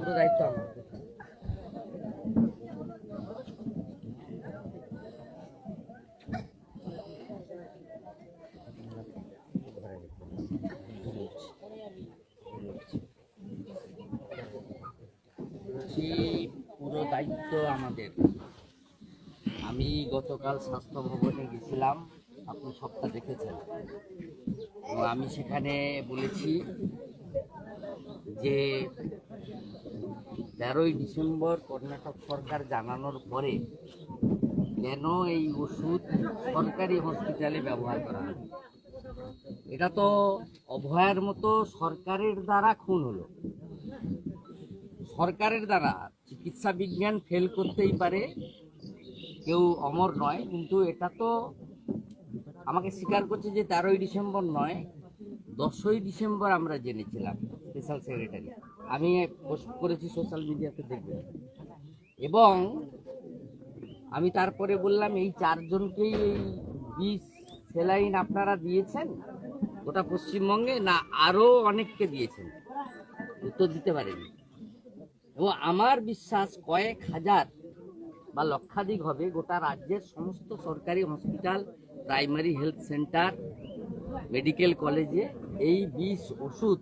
পুরো দায়িত্ব আমার পুরো দায়িত্ব আমাদের। আমি গতকাল স্বাস্থ্য ভবনে গেছিলাম, আপনি সবটা দেখেছেন। আমি সেখানে বলেছি যে তেরোই ডিসেম্বর কর্ণাটক সরকার জানানোর পরে কেন এই ওষুধ সরকারি হসপিটালে ব্যবহার করা হবে এটা তো অভয়ার মতো সরকারের দ্বারা খুন হলো। সরকারের দ্বারা চিকিৎসা বিজ্ঞান ফেল করতেই পারে, কেউ অমর নয়, কিন্তু এটা তো আমাকে স্বীকার করছে যে তেরোই ডিসেম্বর নয়, দশই ডিসেম্বর আমরা জেনেছিলাম স্পেশাল সেক্রেটারি আমি পোস্ট করেছি সোশ্যাল মিডিয়াতে দেখবেন। এবং আমি তারপরে বললাম, এই চারজনকেই এই বিষ, সেলাইন আপনারা দিয়েছেন? গোটা পশ্চিমবঙ্গে? না আরও অনেককে দিয়েছেন। উত্তর দিতে পারেনি। এবং আমার বিশ্বাস কয়েক হাজার বা লক্ষাধিক হবে গোটা রাজ্যের সমস্ত সরকারি hospital, primary health centre, medical কলেজে এই বিষ ওষুধ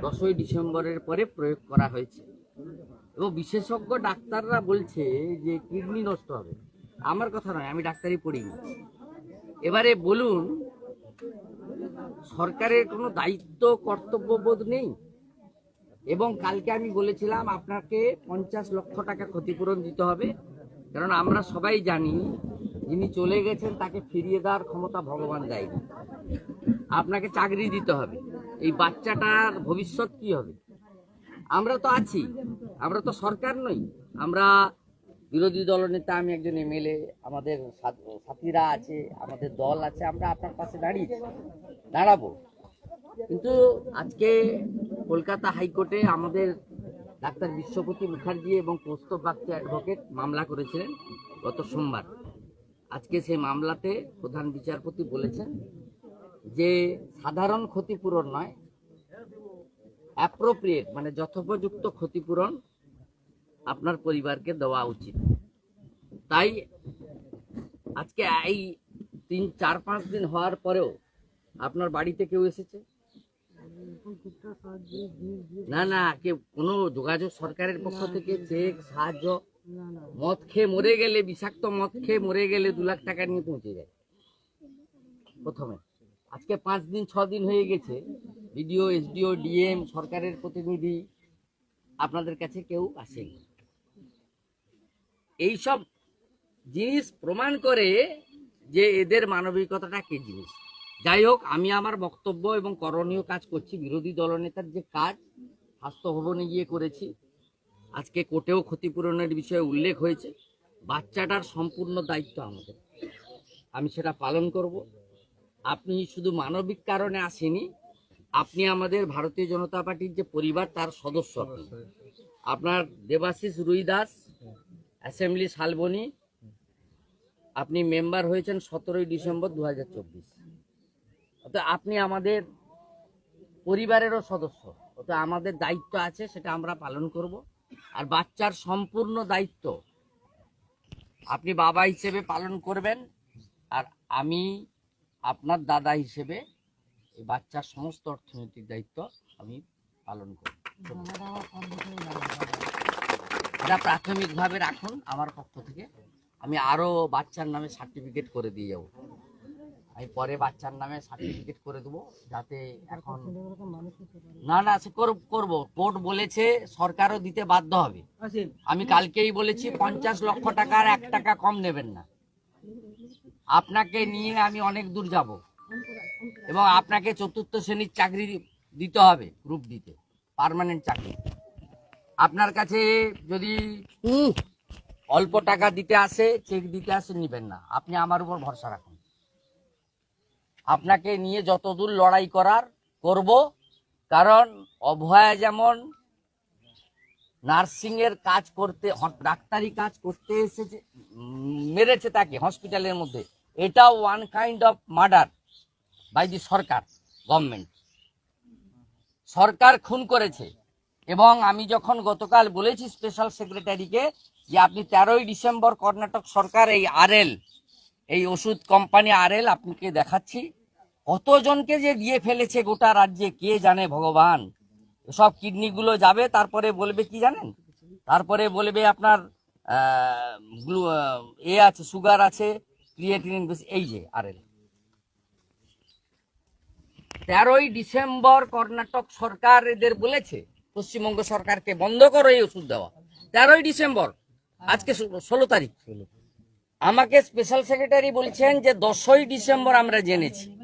দশই ডিসেম্বরের পরে প্রয়োগ করা হয়েছে। এবং বিশেষজ্ঞ ডাক্তাররা বলছে যে কিডনি নষ্ট হবে। আমার কথা নয়, আমি ডাক্তারি পড়িনি এবারে বলুন, সরকারের কোনো দায়িত্ব, কর্তব্যবোধ নেই? এবং কালকে আমি বলেছিলাম আপনাকে পঞ্চাশ লক্ষ টাকা ক্ষতিপূরণ দিতে হবে। কারণ আমরা সবাই জানি, যিনি চলে গেছেন তাকে ফিরিয়ে দেওয়ার ক্ষমতা ভগবান দেয়নি। আপনাকে চাকরি দিতে হবে। এই বাচ্চাটার ভবিষ্যৎ কি হবে? আমরা তো আছি, আমরা তো সরকার নই। আমরা বিরোধী দলনেতা আমি একজন এমএলএ, আমাদের সাথীরা আছে, আমাদের দল আছে, আমরা আপনার পাশে দাঁড়িয়েছি, দাঁড়াবো। কিন্তু আজকে কলকাতা হাইকোর্টে আমাদের ডাক্তার বিশ্বপতি মুখার্জি এবং কৌস্তব বাগচি অ্যাডভোকেট মামলা করেছিলেন গত সোমবার। আজকে সেই মামলাতে প্রধান বিচারপতি বলেছেন যে সাধারণ ক্ষতিপূরণ নয় অ্যাপ্রোপ্রিয়েট মানে যথোপযুক্ত ক্ষতিপূরণ আপনার পরিবারকে দেওয়া উচিত। তাই আজকে এই তিন, চার, পাঁচ দিন হওয়ার পরেও আপনার বাড়িতে কেউ এসেছে? না না, কেউ, কোনো যোগাযোগ সরকারের পক্ষ থেকে চেক, সাহায্য, মদ খেয়ে মরে গেলে, বিষাক্ত মদ খেয়ে মরে গেলে দু লাখ টাকা নিয়ে পৌঁছে যায়। প্রথমে। আজকে পাঁচ দিন, ছ দিন হয়ে গেছে। বিডিও, এসডিও, ডিএম, সরকারের প্রতিনিধি আপনাদের কাছে কেউ আসেনি। এইসব জিনিস প্রমাণ করে যে এদের মানবিকতাটা কি জিনিস। যাই হোক, আমি আমার বক্তব্য এবং করণীয় কাজ করছি। বিরোধী দলনেতার যে কাজ, স্বাস্থ্য ভবনে গিয়ে করেছি। আজকে কোর্টেও ক্ষতিপূরণের বিষয়ে উল্লেখ হয়েছে। বাচ্চাটার সম্পূর্ণ দায়িত্ব আমাদের। আমি সেটা পালন করব। আপনি শুধু মানবিক কারণে আসেনি, আপনি আমাদের ভারতীয় জনতা পার্টির যে পরিবার, তার সদস্য আপনি। আপনার দেবাশিস রুই দাস, অ্যাসেম্বলি শালবনি, আপনি মেম্বার হয়েছেন সতেরোই ডিসেম্বর দু হাজার চব্বিশ আপনি আমাদের পরিবারেরও সদস্য অর্থাৎ আমাদের দায়িত্ব আছে, সেটা আমরা পালন করব। আর বাচ্চার সম্পূর্ণ দায়িত্ব আপনি বাবা হিসেবে পালন করবেন। আর আমি আপনার দাদা হিসেবে এই বাচ্চার সমস্ত অর্থনৈতিক দায়িত্ব আমি পালন করব এটা প্রাথমিকভাবে রাখুন আমার পক্ষ থেকে। আমি আরও বাচ্চার নামে সার্টিফিকেট করে দিয়ে যাব। আমি পরে বাচ্চার নামে সার্টিফিকেট করে দেবো যাতে এখন না না সে করব করব। কোর্ট বলেছে সরকারও দিতে বাধ্য হবে। আমি কালকেই বলেছি পঞ্চাশ লক্ষ টাকার এক টাকা কম নেবেন না। আপনাকে নিয়ে আমি অনেক দূর যাব। এবং আপনাকে চতুর্থ শ্রেণির চাকরি দিতে হবে গ্রুপ দিতে পার্মানেন্ট চাকরি। আপনার কাছে যদি অল্প টাকা দিতে আসে চেক দিতে আসে, নিবেন না। আপনি আমার উপর ভরসা রাখুন। আপনাকে নিয়ে যতদূর লড়াই করার করব, কারণ অভয়া যেমন নার্সিং এর কাজ করতে, ডাক্তারি কাজ করতে এসেছে মেরেছে তাকে হসপিটালের মধ্যে। এটা one kind of murder by the Sarkar government সরকার খুন করেছে এবং আমি যখন গতকাল বলেছি স্পেশাল সেক্রেটারিকে যে আপনি তেরোই ডিসেম্বর কর্ণাটক সরকার, এই আরএল এই ওষুধ কোম্পানি আরএল আপনাকে দেখাচ্ছি। কতজনকে যে দিয়ে ফেলেছে গোটা রাজ্যে, কে জানে ভগবান? সব কিডনিগুলো যাবে, তারপরে বলবে কি জানেন? তারপরে বলবে আপনার এ আছে, সুগার আছে ক্রিয়েটিনিন বেশি এই যে আরএল। তেরোই ডিসেম্বর কর্ণাটক সরকার এদের বলেছে, পশ্চিমবঙ্গ সরকারকে বন্ধ করো এই ওষুধ দেওয়া। তেরোই ডিসেম্বর, আজকে ষোলো তারিখ। আমাকে স্পেশাল সেক্রেটারি বলছেন যে দশই ডিসেম্বর আমরা জেনেছি।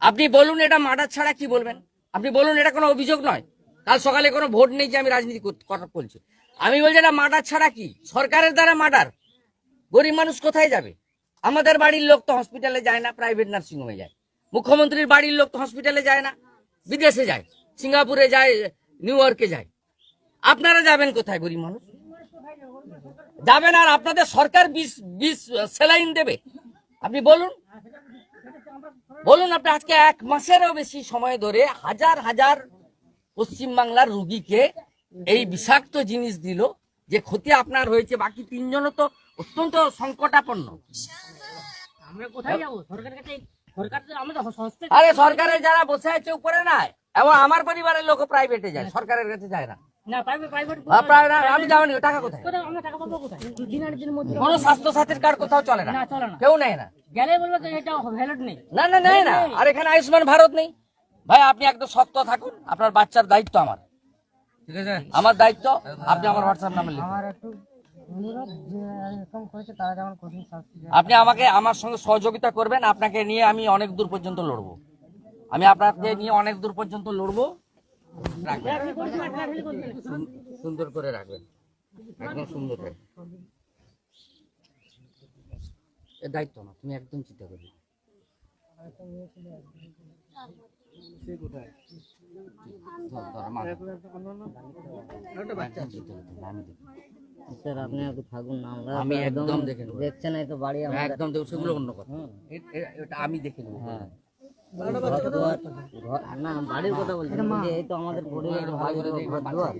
আপনি বলুন এটা মার্ডার ছাড়া কি বলবেন? আপনি বলুন এটা কোনো অভিযোগ নয়। কাল সকালে কোনো ভোট নেই যে আমি রাজনীতি কর- করছি। আমি বলছি এটা মার্ডার ছাড়া কি? সরকারের দ্বারা মার্ডার? গরিব মানুষ কোথায় যাবে? আমাদের বাড়ির লোক তো হসপিটালে যায় না প্রাইভেট নার্সিং হোমে যায়। মুখ্যমন্ত্রীর বাড়ির লোক তো হসপিটালে যায় না, বিদেশে যায়, সিঙ্গাপুরে যায়, নিউ ইয়র্কে যায়। আপনারা যাবেন কোথায়, গরিব মানুষ? যাবেন আর আপনাদের সরকার বিষ বিষ সেলাইন দেবে। আপনি বলুন। বলুন আপনি, আজকে এক মাসেরও বেশি সময় ধরে হাজার হাজার পশ্চিমবাংলার রুগীকে এই বিষাক্ত জিনিস দিল, যে ক্ষতি আপনার হয়েছে। বাকি তিনজনও তো অত্যন্ত সংকটাপন্ন। আমরা কোথায় যাব? সরকারের কাছে সরকার তো আমাদের সংস্থা আরে সরকারের যারা বসে আছে উপরে এবং আমার পরিবারের লোক প্রাইভেটে যায় সরকারের কাছে যায় না। আমি টাকা কোথায়? কোনো স্বাস্থ্য সাথীর কার্ড কোথাও চলে কেউ নেয় না। গেলে বলব এটা ভ্যালিড নেই। না না না। আর এখানে আয়ুষ্মান ভারত নেই। ভাই আপনি একদম শক্ত থাকুন। আপনার বাচ্চার দায়িত্ব আমার। ঠিক আছে। আমার দায়িত্ব। আপনি আমার হোয়াটসঅ্যাপ নাম্বার লিখুন। আপনি আমাকে আমার সঙ্গে সহযোগিতা করবেন, আপনাকে নিয়ে আমি অনেক দূর পর্যন্ত লড়বো। আমি আপনাকে নিয়ে অনেক দূর পর্যন্ত লড়বো। সুন্দর করে রাখবেন। একদম সুন্দর করে। দায়িত্ব না তুমি একদম চিন্তা করবে স্যার আপনি একটু থাকুন না আমরা আমি একদম দেখে নেব। দেখছেন এই তো বাড়ি আমরা একদম দেখো সেগুলো অন্য কথা। এটা আমি দেখে নেব। হ্যাঁ। না বাড়ির কথা বলছি। এই তো আমাদের পরিবারের ভালো ঘর দুয়ার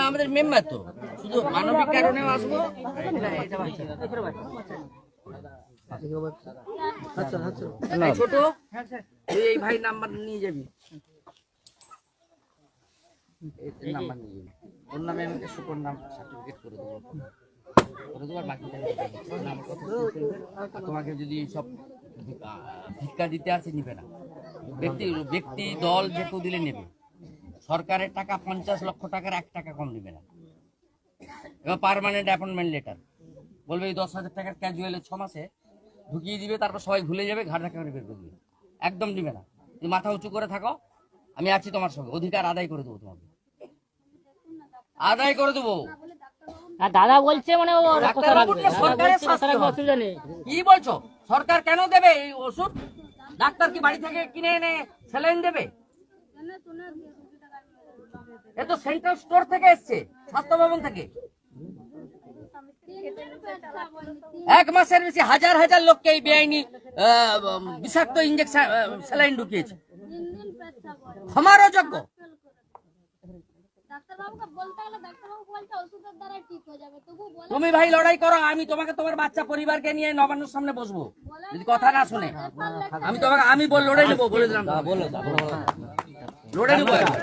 আমাদের মেম্বার তো। শুধু মানবিক কারণেও আসব এটা- এটা ছোট তুই এই ভাই নাম্বার নিয়ে যাবি। নাম্বার নিয়ে ওর নামে আমি একটা নাম সার্টিফিকেট করে দেবো। করে দেবো আর বাকিটা আমি করে দেবো। না, আমার কথা শুনতে হবে। আর তোমাকে যদি সব ভিক্ষা দিতে আসে নিবে না। ব্যক্তি ব্যক্তি দল যে কেউ দিলে নেবে। সরকারের টাকা পঞ্চাশ লক্ষ টাকার এক টাকা কম দিবে না। এবার পারমানেন্ট অ্যাপয়েন্টমেন্ট লেটার বলবে এই দশ হাজার টাকার ক্যাজুয়ালে ছ মাসে ঢুকিয়ে দিবে তারপর সবাই ভুলে যাবে ঘাট ধাক্কা করে বের করে দিবে। একদম দিবে না। তুমি মাথা উঁচু করে থাকো আমি আছি তোমার সঙ্গে। অধিকার আদায় করে দেবো তোমাকে। আদায় করে দেবো। আর দাদা বলছে মানে। অসুবিধা নেই। কি বলছো? সরকার কেন দেবে এই ওষুধ? ডাক্তার কি বাড়ি থেকে কিনে এনে স্যালাইন দেবে? এ তো সেন্ট্রাল স্টোর থেকে এসছে স্বাস্থ্য ভবন থেকে। এক মাসের বেশি হাজার হাজার লোককে এই বেআইনি বিষাক্ত ইঞ্জেকশন স্যালাইন ঢুকিয়েছে। ক্ষমারও যোগ্য। তুমি ভাই লড়াই করো আমি তোমাকে তোমার বাচ্চা পরিবারকে নিয়ে নবান্নর সামনে বসবো। যদি কথা না শুনে। আমি তোমাকে আমি বল লড়ে নেব বলে দিলাম। লড়ে নেব। একবার।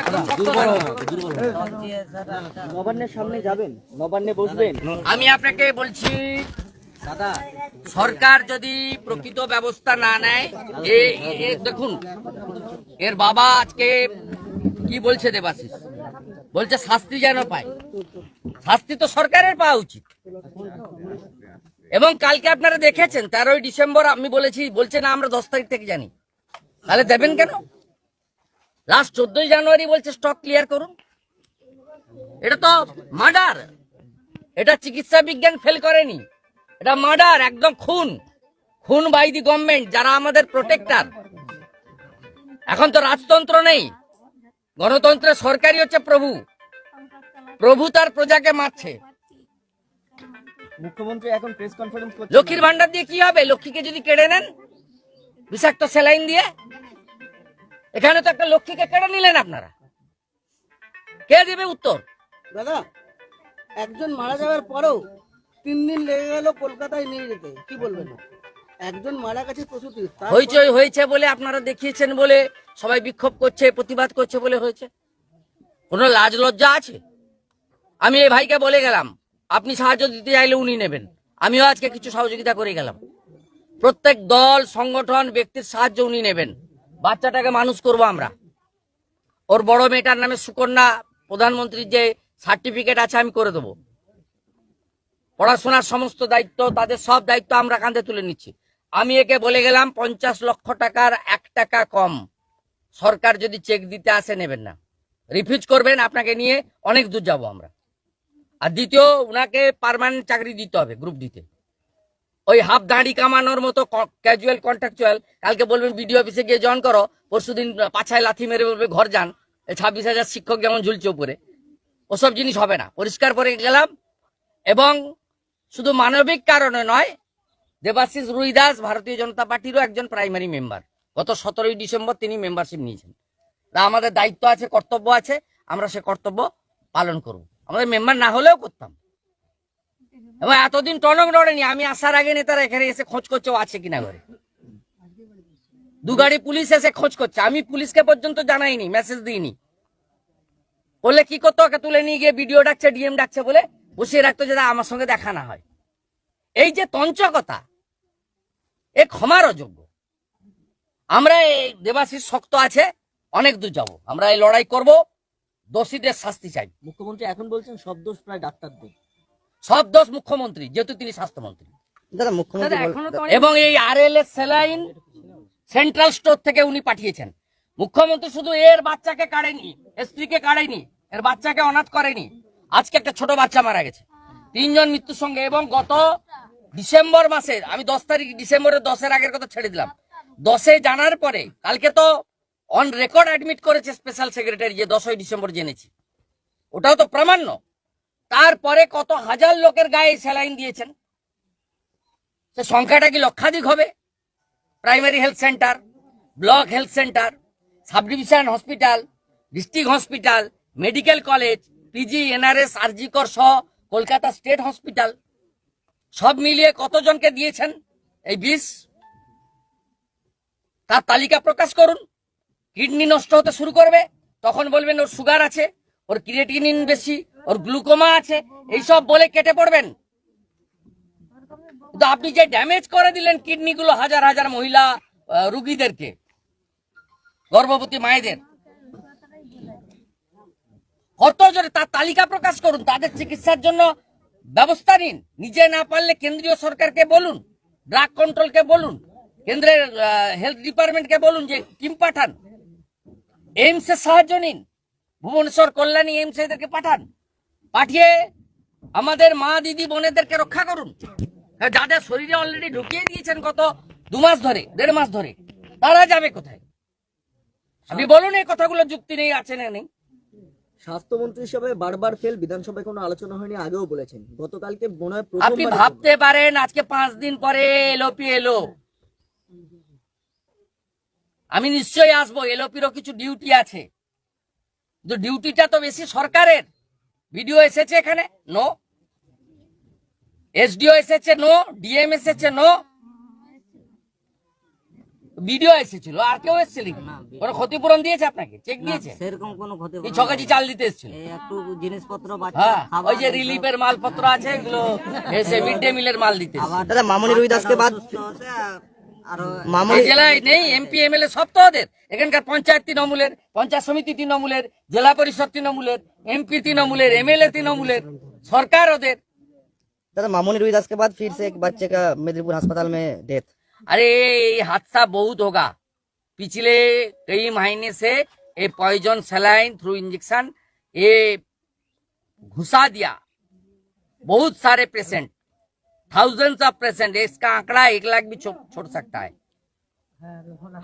একদম শক্ত থাকো। নবান্নের সামনে যাবেন নবান্নে বসবেন। আমি আপনাকে বলছি দাদা সরকার যদি প্রকৃত ব্যবস্থা না নেয় দেখুন এর বাবা আজকে কি বলছে দেবাশিস? বলছে শাস্তি যেন পায়। শাস্তি তো সরকারের পাওয়া উচিত। এবং কালকে আপনারা দেখেছেন, তেরোই ডিসেম্বর আমি বলেছি, বলছে না, আমরা দশ তারিখ থেকে জানি। তাহলে দেবেন কেন? লাস্ট চোদ্দই জানুয়ারি বলছে, স্টক ক্লিয়ার করুন। এটা তো মার্ডার। এটা চিকিৎসা বিজ্ঞান ফেল করেনি। এটা মার্ডার, একদম খুন। খুন বাই দি গভর্নমেন্ট যারা আমাদের প্রোটেক্টার এখন তো রাজতন্ত্র নেই। গণতন্ত্রের সরকারই হচ্ছে প্রভু। প্রভু তার প্রজাকে মারছে। মুখ্যমন্ত্রী এখন প্রেস কনফারেন্স করছেন লক্ষ্মীর ভান্ডার দিয়ে কি হবে? লক্ষ্মীকে যদি কেড়ে নেন বিষাক্ত স্যালাইন দিয়ে? এখানে তো একটা লক্ষ্মীকে কেড়ে নিলেন আপনারা। কে দেবে উত্তর? দাদা একজন মারা যাওয়ার পরেও তিন দিন লেগে গেল কলকাতায় নিয়ে যেতে। কি বলবেন? একজন মারা গেছে প্রসূতি হইচই হয়েছে বলে আপনারা দেখিয়েছেন বলে সবাই বিক্ষোভ করছে, প্রতিবাদ করছে বলে হয়েছে। কোনো লাজ লজ্জা আছে? আমি এই ভাইকে বলে গেলাম, আপনি সাহায্য দিতে চাইলে উনি নেবেন। আমিও আজকে কিছু সহযোগিতা করে গেলাম। প্রত্যেক দল, সংগঠন, ব্যক্তির সাহায্য উনি নেবেন। বাচ্চাটাকে মানুষ করব আমরা। ওর বড় মেয়েটার নামে সুকন্যা, প্রধানমন্ত্রীর যে সার্টিফিকেট আছে আমি করে দেবো। পড়াশোনার সমস্ত দায়িত্ব, তাদের সব দায়িত্ব আমরা কাঁধে তুলে নিচ্ছি। আমি একে বলে গেলাম পঞ্চাশ লক্ষ টাকার এক টাকা কম। সরকার যদি চেক দিতে আসে নেবেন না। রিফিউজ করবেন আপনাকে নিয়ে অনেক দূর যাব আমরা। আর দ্বিতীয়, উনাকে পার্মানেন্ট চাকরি দিতে হবে গ্রুপ দিতে ওই হাফ দাঁড়ি কামানোর মতো ক্যাজুয়াল কন্ট্রাকচুয়াল কালকে বলবেন বিডিও অফিসে গিয়ে জয়েন করো, পরশুদিন পাছায় লাথি মেরে বলবে ঘর যান ছাব্বিশ হাজার শিক্ষক যেমন ঝুলছে উপরে। ওসব জিনিস হবে না। পরিষ্কার করে গেলাম। এবং শুধু মানবিক কারণে নয় দেবাশিস রুইদাস ভারতীয় জনতা পার্টিরও একজন প্রাইমারি মেম্বার গত সতেরোই ডিসেম্বর তিনি মেম্বারশিপ নিয়েছেন। তা আমাদের দায়িত্ব আছে, কর্তব্য আছে, আমরা সে কর্তব্য পালন করব। আমাদের মেম্বার না হলেও করতাম। এবং এতদিন টনক নড়েনি, আমি আসার আগে নেতারা এখানে এসে খোঁজ করছে আছে কিনা ঘরে। দু গাড়ি পুলিশ এসে খোঁজ করছে। আমি পুলিশকে পর্যন্ত জানাইনি মেসেজ দিইনি। বললে কি করতো? ওকে তুলে নিয়ে গিয়ে ভিডিও ডাকছে ডিএম ডাকছে বলে বসিয়ে রাখতো যেটা আমার সঙ্গে দেখা না হয়। এই যে তঞ্চকতা এ ক্ষমার অযোগ্য আমরা এই দেবাশিস শক্ত আছে অনেক দূর যাব। আমরা এই লড়াই করব দোষীদের শাস্তি চাই। মুখ্যমন্ত্রী এখন বলছেন সব দোষ প্রায় ডাক্তারদের। সব দোষ মুখ্যমন্ত্রী যেহেতু তিনি স্বাস্থ্যমন্ত্রী। দাদা মুখ্যমন্ত্রী এবং এই R L S saline central store থেকে উনি পাঠিয়েছেন। মুখ্যমন্ত্রী শুধু এর বাচ্চাকে কাড়েনি স্ত্রীকে কাড়েনি এর বাচ্চাকে অনাথ করেনি। আজকে একটা ছোট বাচ্চা মারা গেছে। তিনজন মৃত্যুর সঙ্গে এবং গত ডিসেম্বর মাসে, আমি দশ তারিখ ডিসেম্বরের দশের আগের কথা ছেড়ে দিলাম। দশে জানার পরে, কালকে তো অন রেকর্ড অ্যাডমিট করেছে স্পেশাল সেক্রেটারি যে দশই ডিসেম্বর জেনেছি। ওটাও তো প্রামাণ্য। তারপরে কত হাজার লোকের গায়ে স্যালাইন দিয়েছেন। সে সংখ্যাটা কি লক্ষাধিক হবে? Primary health centre block health centre sub division hospital district hospital medical college PG NRS RG Kar সহ কলকাতা স্টেট হসপিটাল সব মিলিয়ে কতজনকে দিয়েছেন এই বিষ? তার তালিকা প্রকাশ করুন। কিডনি নষ্ট হতে শুরু করবে। তখন বলবেন ওর সুগার আছে, ওর ক্রিয়েটিনিন বেশি, ওর গ্লুকোমা আছে, এইসব বলে কেটে পড়বেন। কিন্তু আপনি যে ড্যামেজ করে দিলেন কিডনি গুলো হাজার হাজার মহিলা রুগীদেরকে, গর্ভবতী মায়েদের। কত জোরে তার তালিকা প্রকাশ করুন, তাদের চিকিৎসার জন্য ব্যবস্থা নিন। নিজে না পারলে কেন্দ্রীয় সরকারকে বলুন ড্রাগ কন্ট্রোলকে বলুন কেন্দ্রের হেলথ ডিপার্টমেন্টকে বলুন যে টিম পাঠান। এইমসের সাহায্য নিন। ভুবনেশ্বর কল্যাণী এইমস এদেরকে পাঠান। পাঠিয়ে আমাদের মা দিদি বোনেদেরকে রক্ষা করুন। হ্যাঁ, যাদের শরীরে অলরেডি ঢুকিয়ে দিয়েছেন গত দু মাস ধরে দেড় মাস ধরে তারা যাবে কোথায়? আপনি বলুন এই কথাগুলো যুক্তি নেই আছে না নেই। স্বাস্থ্যমন্ত্রী হিসেবে বারবার ফেল বিধানসভায় কোনো আলোচনা হয়নি আগেও বলেছেন। গতকালকে মনে হয় আপনি ভাবতে পারেন আজকে পাঁচ দিন পরে এলোপি এলো। আমি নিশ্চয়ই আসব এলোপিরও কিছু ডিউটি আছে। কিন্তু ডিউটিটা তো বেশি সরকারের। ভিডিও এসেছে এখানে? নো। এসডিও এসেছে নো। ডিএম এসেছে নো। ভিডিও এসেছিল আর কেউ এসেছিল কি? কোনো ক্ষতিপূরণ দিয়েছে আপনাকে চেক না, দিয়েছে সেরকম কোনো ক্ষতি এই ছ কেজি চাল দিতে এসেছিল এই একটু জিনিসপত্র বাচ্চা হ্যাঁ খাবার ওই যে রিলিফের মালপত্র আছে এগুলো এসে মিড ডে মিলের মাল দিতে এসেছে। খাবার দাদা মামনি রুইদাসকে বাদ অসুস্থ হতে আর- আরো মামনি এই জেলায় নেই এমপি এমএলএ সব তো ওদের এখানকার পঞ্চায়েত তৃণমূলের পঞ্চায়েত সমিতি তৃণমূলের জেলা পরিষদ তৃণমূলের এমপি তৃণমূলের এমএলএ তৃণমূলের সরকার ওদের दादा मामूनी रुईदास के बाद फिर से एक बच्चे का मेदिनीपुर अस्पताल में डेथ अरे, ये हादसा बहुत होगा। पिछले कई महीने से ये पॉइजन सलाइन थ्रू इंजेक्शन ये घुसा दिया। बहुत सारे पेशेंट थाउजेंड्स ऑफ़ पेशेंट इसका आंकड़ा एक लाख भी छोड़ सकता है।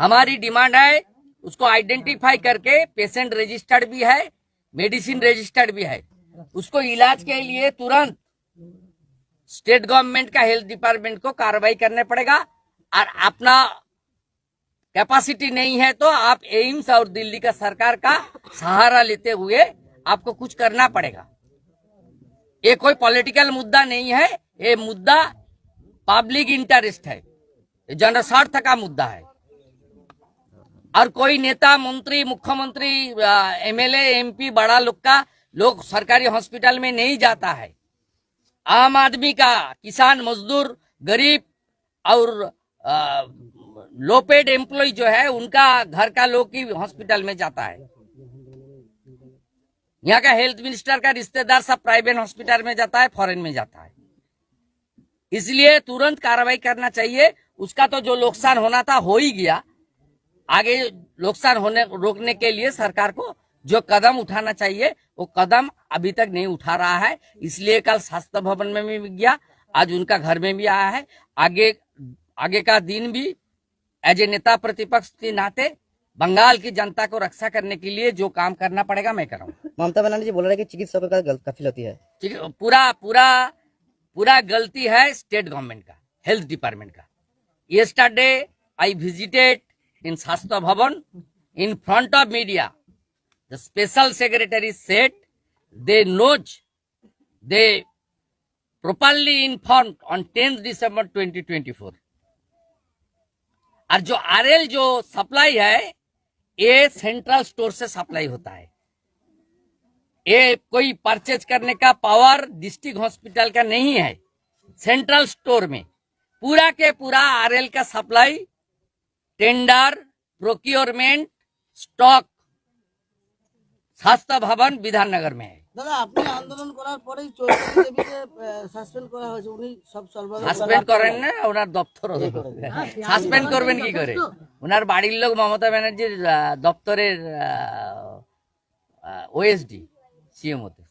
हमारी डिमांड है, उसको आइडेंटिफाई करके पेशेंट रजिस्टर्ड भी है मेडिसिन रजिस्टर्ड भी है। उसको इलाज के लिए तुरंत स्टेट गवर्नमेंट का हेल्थ डिपार्टमेंट को कार्रवाई करने पड़ेगा। और अपना कैपेसिटी नहीं है तो आप एम्स और दिल्ली का सरकार का सहारा लेते हुए आपको कुछ करना पड़ेगा। ये कोई पॉलिटिकल मुद्दा नहीं है, ये मुद्दा पब्लिक इंटरेस्ट है जनस्वार्थ का मुद्दा है। और कोई नेता, मंत्री, मुख्यमंत्री एमएलए एमपी बड़ा लोग का, लोग सरकारी हॉस्पिटल में नहीं जाता है। आम आदमी का, किसान, मजदूर, गरीब और लो पेड एम्प्लॉय जो है, उनका घर का लोग ही हॉस्पिटल में जाता है। यहाँ का हेल्थ मिनिस्टर का रिश्तेदार सब प्राइवेट हॉस्पिटल में जाता है, फॉरेन में जाता है। इसलिए तुरंत कार्रवाई करना चाहिए। उसका तो जो नुकसान होना था, हो ही गया। आगे नुकसान होने, रोकने के लिए सरकार को जो कदम उठाना चाहिए, वो कदम अभी तक नहीं उठा रहा है। इसलिए कल स्वास्थ्य भवन में भी गया, आज उनका घर में भी आया है। आगे आगे का दिन भी एज ए नेता प्रतिपक्ष के नाते बंगाल की जनता को रक्षा करने के लिए जो काम करना पड़ेगा मैं कराऊँगा ममता बनर्जी जी बोल रहे हैं कि चिकित्सकों का गल- गाफिलती है है पूरा पूरा पूरा गलती है स्टेट गवर्नमेंट का हेल्थ डिपार्टमेंट का yesterday i visited in shastra bhavan in front of media the special secretary said they knows they properly informed on 10th december 2024 और जो आरएल जो सप्लाई है ये सेंट्रल स्टोर से सप्लाई होता है। ये कोई परचेज करने का पावर डिस्ट्रिक्ट हॉस्पिटल का नहीं है सेंट्रल स्टोर में। पूरा के पूरा आरएल का सप्लाई टेंडर प्रोक्योरमेंट स्टॉक स्वास्थ्य भवन विधाननगर में है। দাদা আপনি আন্দোলন করার পরেই চৈতালি দেবীকে সাসপেন্ড করা হয়েছে। উনি সব সর্বাধিক সাসপেন্ড করেন না ওনার দপ্তর সাসপেন্ড করবেন কি করে? ওনার বাড়ির লোক মমতা ব্যানার্জির আহ, দপ্তরের ওএসডি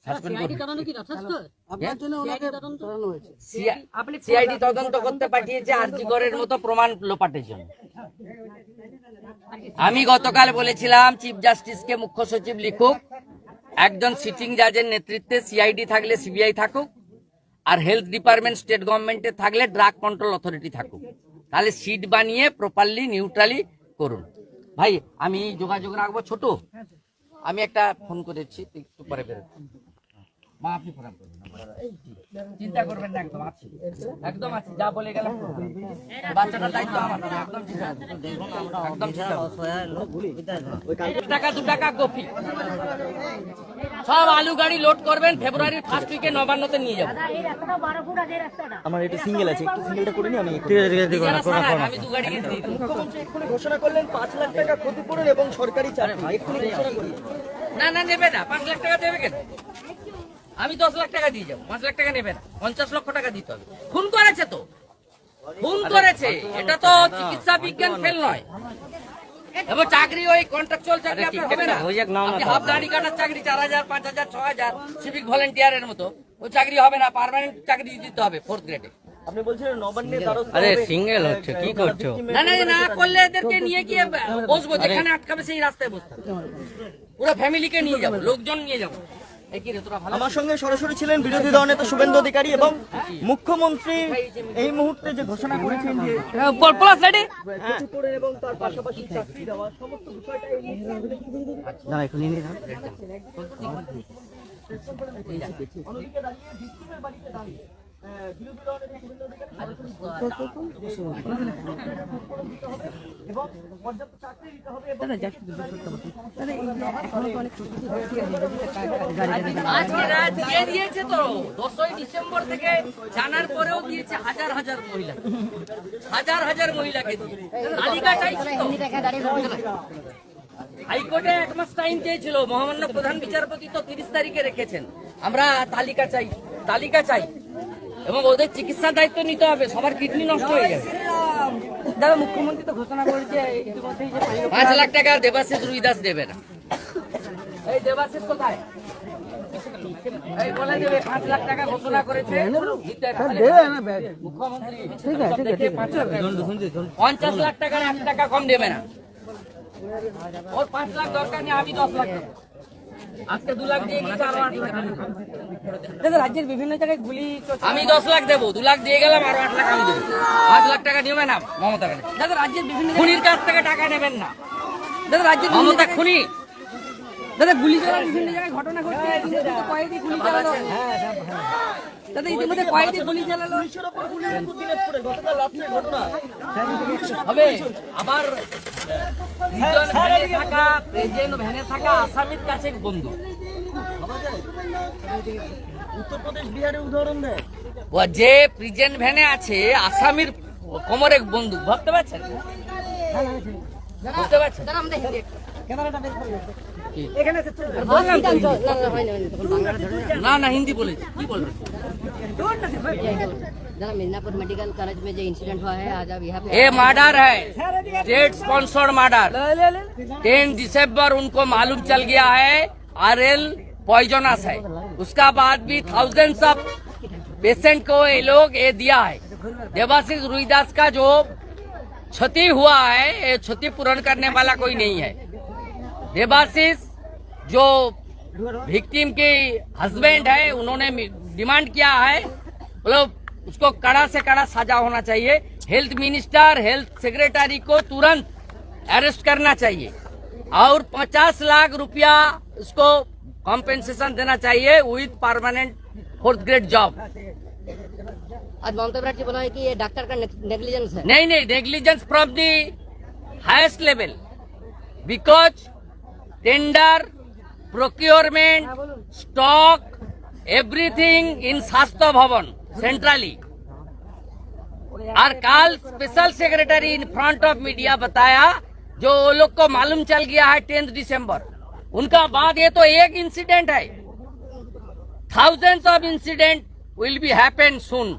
সাসপেন্ড করবেন। তদন্ত আপনার জন্য ওনাকে সরানো হয়েছে। সিআইডি তদন্ত করতে পাঠিয়েছে মতো প্রমাণ লোপাটের জন্য। আমি গতকাল বলেছিলাম চিফ জাস্টিসকে মুখ্য সচিব লিখুক। একজন সিটিং জাজের নেতৃত্বে সিআইডি থাকলে সিবিআই থাকুক আর হেলথ ডিপার্টমেন্ট স্টেট গভর্নমেন্টে থাকলে ড্রাগ কন্ট্রোল অথরিটি থাকুক। তাহলে সিট বানিয়ে প্রপারলি নিউট্রালি করুন। ভাই আমি যোগাযোগ রাখব ছোট? আমি একটা ফোন করেছি একটু পরে বেরোবো মা আপনি ফোন করবেন চিন্তা করবেন না একদম আছি। একদম আছি যা বলে গেলাম। বাচ্চাটার দায়িত্ব আমার একদম চিন্তা করবেন না। একদম না। টাকা দু টাকা সব আলু গাড়ি লোড করবেন ফেব্রুয়ারির ফার্স্ট উইকে নবান্নতে নিয়ে যাব। আমার এটা সিঙ্গেল আছে একটু সিঙ্গেলটা করে নিই আমি আমি দু গাড়ি কিনে মুখ্যমন্ত্রী এক্ষুনি ঘোষণা করলেন পাঁচ লাখ টাকা ক্ষতিপূরণ এবং সরকারি চাকরি। এক্ষুনি ঘোষণা করলেন না না নেবে না। পাঁচ লাখ টাকা দেবে কেন? আমি দশ লাখ টাকা দিয়ে যাব। পাঁচ লাখ টাকা নেবে না। পঞ্চাশ লক্ষ টাকা দিতে হবে। খুন করেছে তো। খুন করেছে। এটা তো চিকিৎসা বিজ্ঞান ফেল নয়। চাকরি ওই কন্ট্রাকচুয়াল চাকরি আপনার হবে না। আপনি হাফ দাড়ি কাটার চাকরি চার হাজার পাঁচ হাজার ছ হাজার সিভিক ভলেন্টিয়ারের মতো। ওই চাকরি হবে না পার্মানেন্ট চাকরি দিতে হবে ফোর্থ গ্রেডে আপনি বলছিলেন নবান্নে আরে সিঙ্গেল হচ্ছে কি করছ? না না না করলে এদেরকে নিয়ে গিয়ে বসবো যেখানে আটকাবে সেই রাস্তায়। পুরো ফ্যামিলিকে নিয়ে যাব লোকজন নিয়ে যাব। আমার সঙ্গে সরাসরি ছিলেন বিরোধী দলনেতা শুভেন্দু অধিকারী এবং মুখ্যমন্ত্রী এই মুহূর্তে যে ঘোষণা করেছেন যে প্লাস রেডি ক্ষতিপূরণ এবং তার পাশাপাশি চাকরি দেওয়া সমস্ত বিষয়টা বিরোধী আজকে রাত দিয়ে দিয়েছে তো দশই ডিসেম্বর থেকে জানার পরেও দিয়েছে হাজার হাজার মহিলা। হাজার হাজার মহিলাকে তালিকা হাইকোর্টে এক মাস টাইম চেয়েছিল। মহামান্য প্রধান বিচারপতি তো তিরিশ তারিখে রেখেছেন। আমরা তালিকা চাই তালিকা চাই। এবং ওদের চিকিৎসার দায়িত্ব নিতে হবে। সবার কিডনি নষ্ট হয়ে যাবে। দাদা মুখ্যমন্ত্রী তো ঘোষণা করেছে ইতিমধ্যেই যে পাঁচ লাখ টাকা দেবাশিস রুইদাস দেবে না। এই দেবাশিস কোথায়? এই বলে দেবে পাঁচ লাখ টাকা ঘোষণা করেছে। মুখ্যমন্ত্রী। পঞ্চাশ লাখ টাকার এক টাকা কম দেবে না। ওর পাঁচ লাখ দরকার নেই আমি দশ লাখ আজকে দু লাখ দিয়ে গেছে আরও আট লাখ আমি দেবো। দাদা রাজ্যের বিভিন্ন জায়গায় গুলি আমি দশ লাখ দেবো দু লাখ দিয়ে গেলাম আরও আট লাখ আমি দেবো। পাঁচ লাখ টাকা নিবে না মমতা দাদা রাজ্যের বিভিন্ন খুনির কাছ থেকে টাকা নেবেন না। দাদা রাজ্যের মমতা খুনি দাদা গুলি চালানোর বিভিন্ন জায়গায় ঘটনা ঘটছে ইতিমধ্যে গুলি চালালো দাদা ইতিমধ্যে কয়েকটি গুলি চালালো হবে আবার প্রিজন ভ্যানে থাকা প্রেজেন্ট ভ্যানে থাকা আসামির কাছে বন্ধু। উত্তরপ্রদেশ বিহারের উদাহরণ দেয়। যে প্রিজেন্ট ভ্যানে আছে আসামির কোমরে বন্দুক। ভাবতে পারছেন? বুঝতে পারছেন? কি? বললাম তো হিন্দি। না না হিন্দি বলেছি কি বলবেন जरा मिदनापुर मेडिकल कॉलेज में जो इंसिडेंट हुआ है आज आप यहाँ पे ये मर्डर है state sponsored murder ten December उनको मालूम चल गया है आरएल पॉइजनस है उसका बाद भी थाउजेंड्स ऑफ पेशेंट को ये लोग ये दिया है देवाशीष रुईदास का जो क्षति हुआ है ये क्षति पूर्ण करने वाला कोई नहीं है देवाशीष जो विक्टिम के हस्बैंड है उन्होंने डिमांड किया है मतलब उसको कड़ा से कड़ा सजा होना चाहिए। हेल्थ मिनिस्टर हेल्थ सेक्रेटरी को तुरंत अरेस्ट करना चाहिए। और 50 लाख रुपया उसको कॉम्पेंसेशन देना चाहिए with permanent fourth grade job आज ममता बनर्जी बोला कि ये डॉक्टर का नेग्लिजेंस है। नहीं नहीं negligence from the highest level because tender procurement, stock, everything in Swasthya Bhavan, centrally. और कल special secretary in front of media बताया, जो वो लोग को मालूम चल गया है टेंथ दिसंबर। उनका बाद ये तो एक इंसिडेंट है। Thousands of incident will be happen soon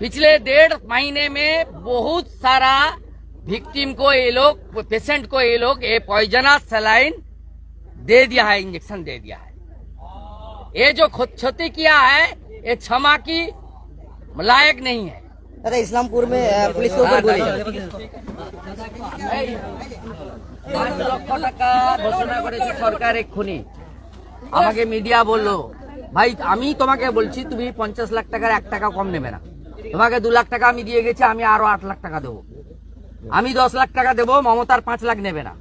पिछले डेढ़ महीने में बहुत सारा विक्टिम को ये लोग पेशेंट को ये लोग, ये पॉइजनस सलाइन दे दिया है इंजेक्शन दे दिया है ये जो खुद क्षति किया है ये क्षमा की लायक नहीं है दादा इस्लामपुर में अ, पुलिस के ऊपर गोली এই, পাঁচ লক্ষ টাকা ঘোষণা করেছে সরকার এক্ষুনি আমাকে মিডিয়া বললো ভাই আমি তোমাকে বলছি তুমি পঞ্চাশ লাখ টাকার এক টাকা কম নেবে না তোমাকে দু লাখ টাকা আমি দিয়ে গেছি আমি আরো আট লাখ টাকা দেবো আমি দশ লাখ টাকা দেবো মমতার পাঁচ লাখ নেবে না